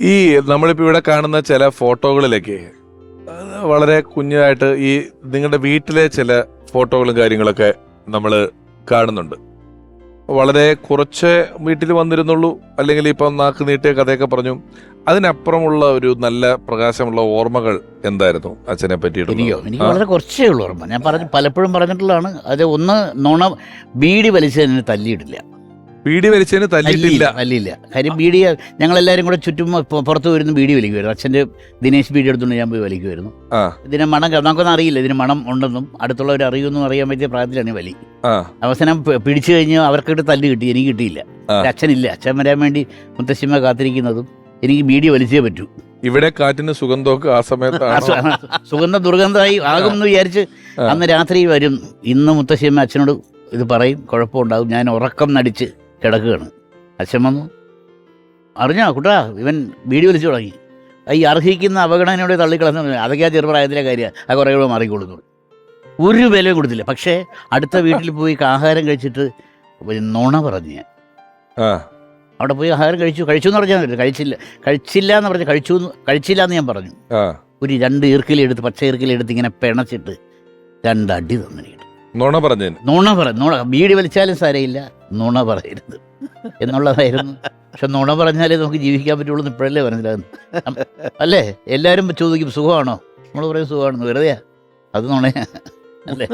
ഈ നമ്മളിപ്പോ ഇവിടെ കാണുന്ന ചില ഫോട്ടോകളിലൊക്കെ വളരെ കുഞ്ഞായിട്ട് ഈ നിങ്ങളുടെ വീട്ടിലെ ചില ഫോട്ടോകളും കാര്യങ്ങളൊക്കെ നമ്മൾ കാണുന്നുണ്ട്. വളരെ കുറച്ച് വീട്ടിൽ വന്നിരുന്നുള്ളൂ. അല്ലെങ്കിൽ ഇപ്പം നാക്ക് നീട്ടിയ കഥയൊക്കെ പറഞ്ഞു. അതിനപ്പുറമുള്ള ഒരു നല്ല പ്രകാശമുള്ള ഓർമ്മകൾ എന്തായിരുന്നു അച്ഛനെ പറ്റിയിട്ട് എനിക്ക്? വളരെ കുറച്ചേ ഉള്ളൂ ഓർമ്മ. ഞാൻ പറഞ്ഞു പലപ്പോഴും പറഞ്ഞിട്ടുള്ളതാണ്. അത് ഒന്ന് നുണ ബീഡി വലിച്ചതിന് തല്ലിയിട്ടില്ല പീടി വലിച്ചതിന് തല്ലിയില്ല തല്ലിയില്ല. കാര്യം ബീഡി ഞങ്ങളെല്ലാവരും കൂടെ ചുറ്റും പുറത്ത് വരുന്ന ബീഡി വലിക്കുമായിരുന്നു. അച്ഛന്റെ ദിനേശ് ബീഡി എടുത്തുകൊണ്ട് ഞാൻ പോയി വലിക്കുമായിരുന്നു. ഇതിന് മണം നമുക്കൊന്നും അറിയില്ല. ഇതിന് മണം ഉണ്ടെന്നും അടുത്തുള്ളവർ അറിയുമെന്നും അറിയാൻ പറ്റിയ പ്രായത്തിലാണ് വലി. അവസാനം പിടിച്ചു കഴിഞ്ഞ് അവർക്കിട്ട് തല്ല് കിട്ടി എനിക്ക് കിട്ടിയില്ല. അച്ഛനില്ല. അച്ഛൻ വരാൻ വേണ്ടി മുത്തശ്ശിമ്മ കാത്തിരിക്കുന്നതും എനിക്ക് ബീഡി വലിച്ചേ പറ്റൂ. ഇവിടെ കാറ്റിന് സുഗന്ധമൊക്കെ ആ സമയത്ത് സമയത്താണ് സുഗന്ധ ദുർഗന്ധമായി ആകുമെന്ന് വിചാരിച്ച് അന്ന് രാത്രി വരും. ഇന്ന് മുത്തശ്ശിയമ്മ അച്ഛനോട് ഇത് പറയും. കുഴപ്പമുണ്ടാകും. ഞാൻ ഉറക്കം നടിച്ച് കിടക്കുകയാണ്. അച്ഛൻ വന്നു. അറിഞ്ഞാ കുട്ടാ ഇവൻ വീഡിയോ വലിച്ചു തുടങ്ങി. ഈ അർഹിക്കുന്ന അവഗണനയോടെ തള്ളിക്കളഞ്ഞു. അതൊക്കെ ആ ചെറുപ്രായത്തിലെ കാര്യമാണ്. ആ കുറേ കൂടെ മാറിക്കൊള്ളുന്നു ഒരു വിലയും കൊടുത്തില്ല. പക്ഷേ അടുത്ത വീട്ടിൽ പോയി ആഹാരം കഴിച്ചിട്ട് നുണ പറഞ്ഞു അവിടെ പോയി ആഹാരം കഴിച്ചു. കഴിച്ചു എന്ന് പറഞ്ഞാൽ കഴിച്ചില്ല. കഴിച്ചില്ല എന്ന് പറഞ്ഞ് കഴിച്ചു കഴിച്ചില്ല എന്ന് ഞാൻ പറഞ്ഞു. ആ. ഒരു രണ്ട് ഈർക്കിലെടുത്ത് പച്ച ഈർക്കിലെടുത്ത് ഇങ്ങനെ പിണച്ചിട്ട് രണ്ടടി തന്നിട്ട് നുണ പറഞ്ഞു നുണ പറഞ്ഞു നുണ. ബീഡി വലിച്ചാലും സാരയില്ല നുണ പറയരുത്. എന്നുള്ളതായിരുന്നു. പക്ഷെ നുണ പറഞ്ഞാലേ നമുക്ക് ജീവിക്കാൻ പറ്റുള്ളൂ എന്ന് ഇപ്പോഴല്ലേ മനസ്സിലാകുന്നു അല്ലേ? എല്ലാവരും ചോദിക്കും സുഖമാണോ? നമ്മൾ പറയും സുഖമാണെന്ന് വെറുതെയാ. അത് നുണയാ. അല്ലേ?